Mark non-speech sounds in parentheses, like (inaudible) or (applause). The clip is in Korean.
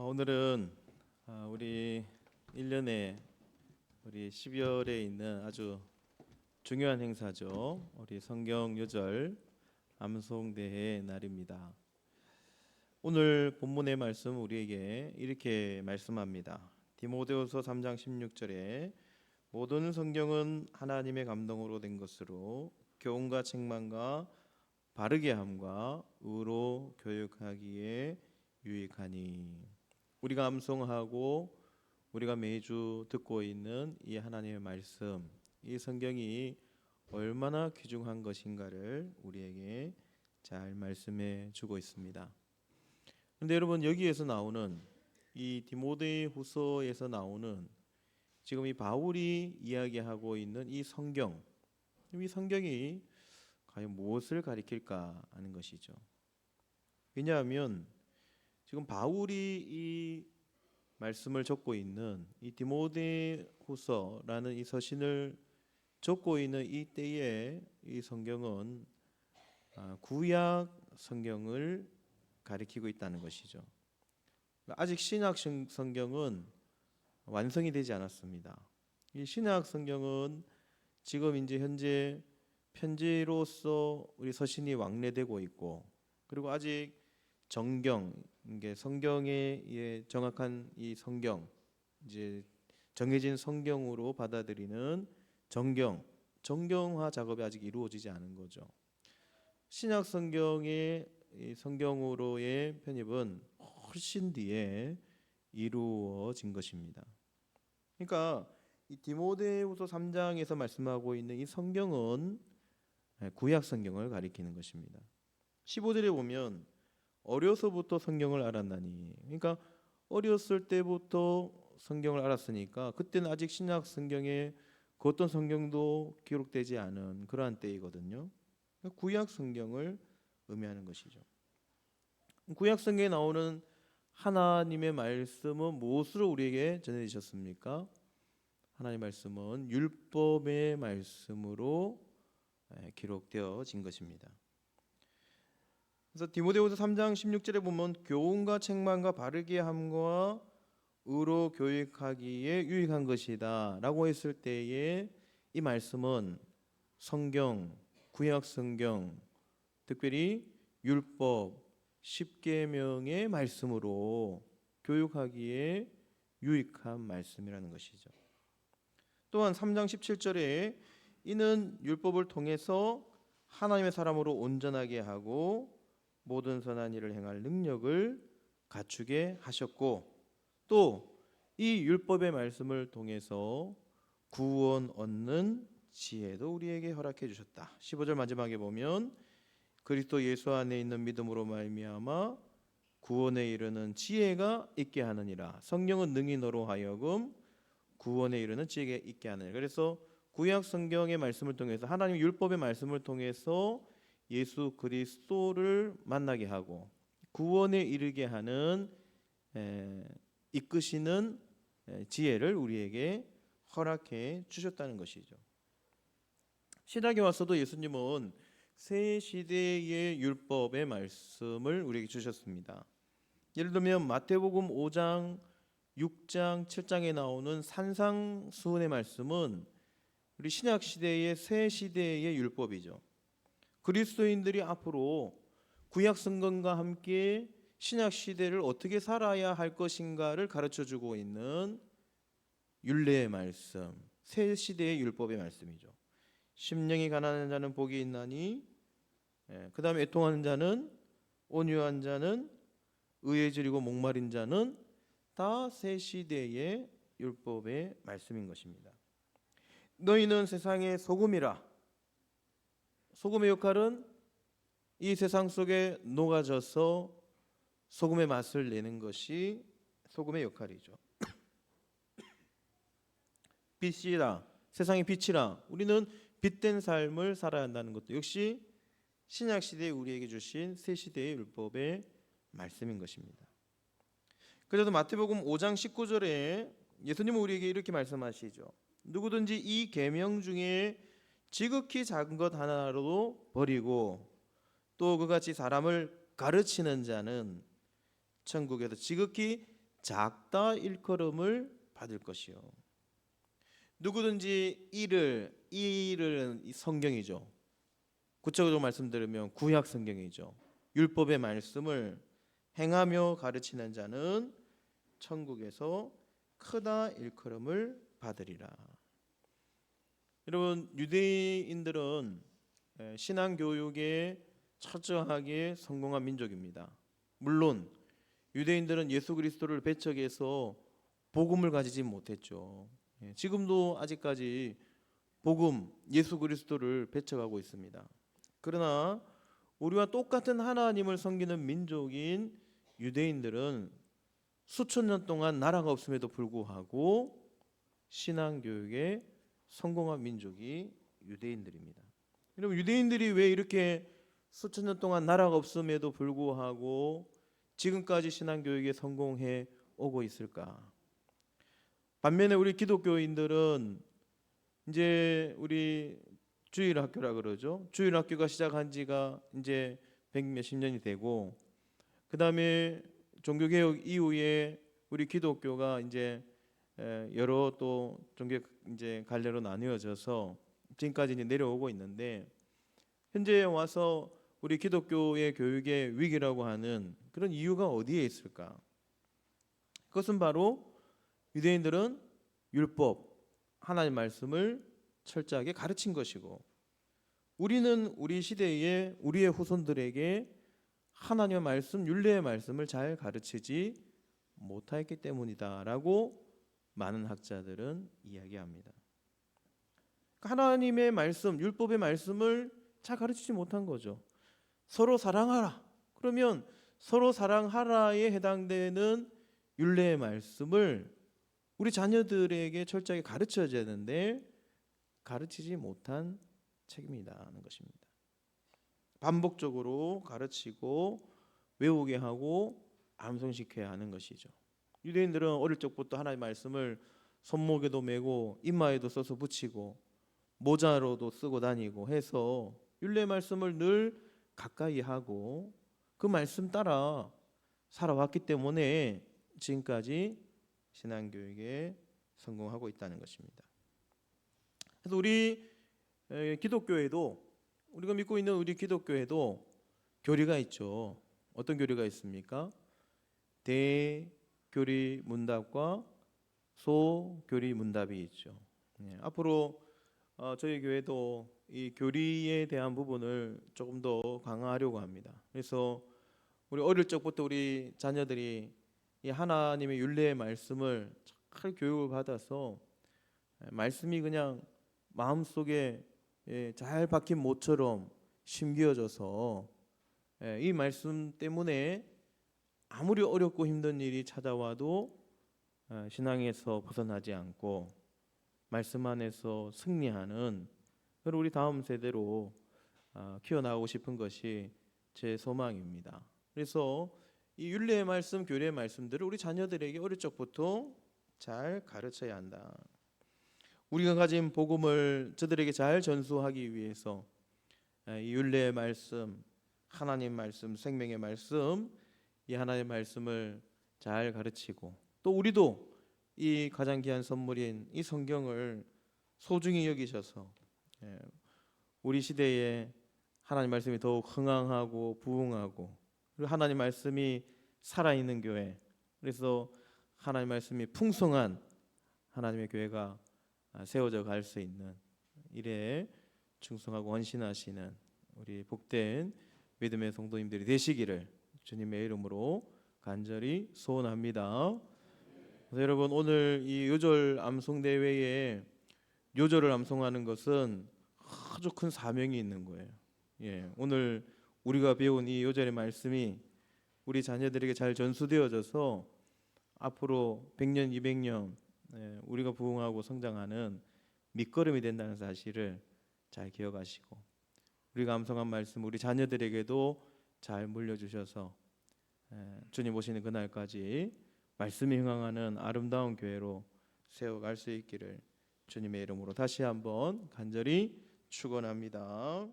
어, 오늘은 아, 우리 1년에 우리 12월에 있는 아주 중요한 행사죠. 우리 성경 요절 암송대회 날입니다. 오늘 본문의 말씀 우리에게 이렇게 말씀합니다. 디모데후서 3장 16절에 모든 성경은 하나님의 감동으로 된 것으로 교훈과 책망과 바르게 함과 의로 교육하기에 유익하니 우리가 암송하고 우리가 매주 듣고 있는 이 하나님의 말씀 이 성경이 얼마나 귀중한 것인가를 우리에게 잘 말씀해 주고 있습니다. 그런데 여러분 여기에서 나오는 이 디모데 후서에서 나오는 지금 이 바울이 이야기하고 있는 이 성경 이 성경이 과연 무엇을 가리킬까 하는 것이죠. 왜냐하면 지금 바울이 이 말씀을 적고 있는 이 디모데후서라는 이 서신을 적고 있는 이 때에 이 성경은 아, 구약 성경을 가리키고 있다는 것이죠. 아직 신약 성- 성경은 완성이 되지 않았습니다. 이 신약 성경은 지금 이제 현재 편지로서 우리 서신이 왕래되고 있고 그리고 아직 정경 이게 성경의 예, 정확한 이 성경 이제 정해진 성경으로 받아들이는 정경 정경화 작업이 아직 이루어지지 않은 거죠. 신약 성경의 이 성경으로의 편입은 훨씬 뒤에 이루어진 것입니다. 그러니까 이 디모데후서 3장에서 말씀하고 있는 이 성경은 예, 구약 성경을 가리키는 것입니다. 15절에 보면 어려서부터 성경을 알았나니 그러니까 어렸을 때부터 성경을 알았으니까 그때는 아직 신약 성경에 그 어떤 성경도 기록되지 않은 그러한 때이거든요. 그러니까 구약 성경을 의미하는 것이죠. 구약 성경에 나오는 하나님의 말씀은 무엇으로 우리에게 전해지셨습니까? 하나님의 말씀은 율법의 말씀으로 예, 기록되어진 것입니다. 그래서 디모데후서 3장 16절에 보면 교훈과 책망과 바르게 함과 의로 교육하기에 유익한 것이다라고 했을 때에 이 말씀은 성경, 구약 성경, 특별히 율법, 십계명의 말씀으로 교육하기에 유익한 말씀이라는 것이죠. 또한 3장 17절에 이는 율법을 통해서 하나님의 사람으로 온전하게 하고 모든 선한 일을 행할 능력을 갖추게 하셨고 또 이 율법의 말씀을 통해서 구원 얻는 지혜도 우리에게 허락해 주셨다. 15절 마지막에 보면 그리스도 예수 안에 있는 믿음으로 말미암아 구원에 이르는 지혜가 있게 하느니라. 성령은 능히 너로 하여금 구원에 이르는 지혜가 있게 하느니라. 그래서 구약 성경의 말씀을 통해서 하나님 율법의 말씀을 통해서 예수 그리스도를 만나게 하고 구원에 이르게 하는 에, 이끄시는 에, 지혜를 우리에게 허락해 주셨다는 것이죠. 신약에 와서도 예수님은 새 시대의 율법의 말씀을 우리에게 주셨습니다. 예를 들면 마태복음 5장, 6장, 7장에 나오는 산상수훈의 말씀은 우리 신약 시대의 새 시대의 율법이죠. 그리스도인들이 앞으로 구약 성경과 함께 신약 시대를 어떻게 살아야 할 것인가를 가르쳐 주고 있는 율례의 말씀, 새 시대의 율법의 말씀이죠. 심령이 가난한 자는 복이 있나니 예, 그다음에 애통하는 자는 온유한 자는 의해지리고 목마른 자는 다 새 시대의 율법의 말씀인 것입니다. 너희는 세상의 소금이라 소금의 역할은 이 세상 속에 녹아져서 소금의 맛을 내는 것이 소금의 역할이죠. (coughs) 빛이라 세상의 빛이라 우리는 빛된 삶을 살아야 한다는 것도 역시 신약 시대에 우리에게 주신 새 시대의 율법의 말씀인 것입니다. 그래서 마태복음 5장 19절에 예수님은 우리에게 이렇게 말씀하시죠. 누구든지 이 계명 중에 지극히 작은 것 하나라도 버리고 또 그같이 사람을 가르치는 자는 천국에서 지극히 작다 일컬음을 받을 것이요. 누구든지 이를 이를 성경이죠. 구체적으로 말씀드리면 구약 성경이죠. 율법의 말씀을 행하며 가르치는 자는 천국에서 크다 일컬음을 받으리라. 여러분 유대인들은 에, 신앙 교육에 철저하게 성공한 민족입니다. 물론 유대인들은 예수 그리스도를 배척해서 복음을 가지지 못했죠. 예, 지금도 아직까지 복음 예수 그리스도를 배척하고 있습니다. 그러나 우리와 똑같은 하나님을 섬기는 민족인 유대인들은 수천 년 동안 나라가 없음에도 불구하고 신앙 교육에 성공한 민족이 유대인들입니다. 여러분 유대인들이 왜 이렇게 수천 년 동안 나라가 없음에도 불구하고 지금까지 신앙 교육에 성공해 오고 있을까? 반면에 우리 기독교인들은 이제 우리 주일 학교라 그러죠. 주일 학교가 시작한 지가 이제 백 몇십 년이 되고 그다음에 종교 개혁 이후에 우리 기독교가 이제 에, 여러 또 종교 이제 갈래로 나뉘어져서 지금까지 이제 내려오고 있는데 현재 와서 우리 기독교의 교육의 위기라고 하는 그런 이유가 어디에 있을까? 그것은 바로 유대인들은 율법 하나님 말씀을 철저하게 가르친 것이고 우리는 우리 시대에 우리의 후손들에게 하나님의 말씀 율례의 말씀을 잘 가르치지 못하였기 때문이다라고 많은 학자들은 이야기합니다. 그러니까 하나님의 말씀 율법의 말씀을 잘 가르치지 못한 거죠. 서로 사랑하라. 그러면 서로 사랑하라에 해당되는 율례의 말씀을 우리 자녀들에게 철저하게 가르쳐야 되는데 가르치지 못한 책임이라는 것입니다. 반복적으로 가르치고 외우게 하고 암송시켜야 하는 것이죠. 유대인들은 어릴 적부터 하나님의 말씀을 손목에도 메고 이마에도 써서 붙이고 모자로도 쓰고 다니고 해서 율례 말씀을 늘 가까이 하고 그 말씀 따라 살아왔기 때문에 지금까지 신앙 교육에 성공하고 있다는 것입니다. 그래서 우리 에, 기독교에도 우리가 믿고 있는 우리 기독교에도 교리가 있죠. 어떤 교리가 있습니까? 대 교리 문답과 소 교리 문답이 있죠. 네, 앞으로 어, 저희 교회도 이 교리에 대한 부분을 조금 더 강화하려고 합니다. 그래서 우리 어릴 적부터 우리 자녀들이 이 하나님의 율례의 말씀을 잘 교육을 받아서 말씀이 그냥 마음 속에 예, 잘 박힌 모처럼 심겨져서 예, 이 말씀 때문에 아무리 어렵고 힘든 일이 찾아와도 어, 신앙에서 벗어나지 않고 말씀 안에서 승리하는 그런 우리 다음 세대로 어, 키워나가고 싶은 것이 제 소망입니다. 그래서 이 율례의 말씀, 교례의 말씀들을 우리 자녀들에게 어릴 적부터 잘 가르쳐야 한다. 우리가 가진 복음을 저들에게 잘 전수하기 위해서 이 율례의 말씀, 하나님 말씀, 생명의 말씀, 이 하나님의 말씀을 잘 가르치고 또 우리도 이 가장 귀한 선물인 이 성경을 소중히 여기셔서 예, 우리 시대에 하나님 말씀이 더욱 흥황하고 부흥하고 그리고 하나님 말씀이 살아있는 교회 그래서 하나님 말씀이 풍성한 하나님의 교회가 세워져 갈 수 있는 일에 충성하고 헌신하시는 우리 복된 믿음의 성도님들이 되시기를 주님의 이름으로 간절히 소원합니다. 그래서 여러분 오늘 이 요절 암송 대회에 요절을 암송하는 것은 아주 큰 사명이 있는 거예요. 예, 오늘 우리가 배운 이 요절의 말씀이 우리 자녀들에게 잘 전수되어져서 앞으로 100년, 200년 예, 우리가 부흥하고 성장하는 밑거름이 된다는 사실을 잘 기억하시고 우리가 암송한 말씀 우리 자녀들에게도 잘 물려주셔서 예, 주님 오시는 그날까지 말씀이 흥황하는 아름다운 교회로 세워갈 수 있기를 주님의 이름으로 다시 한번 간절히 축원합니다.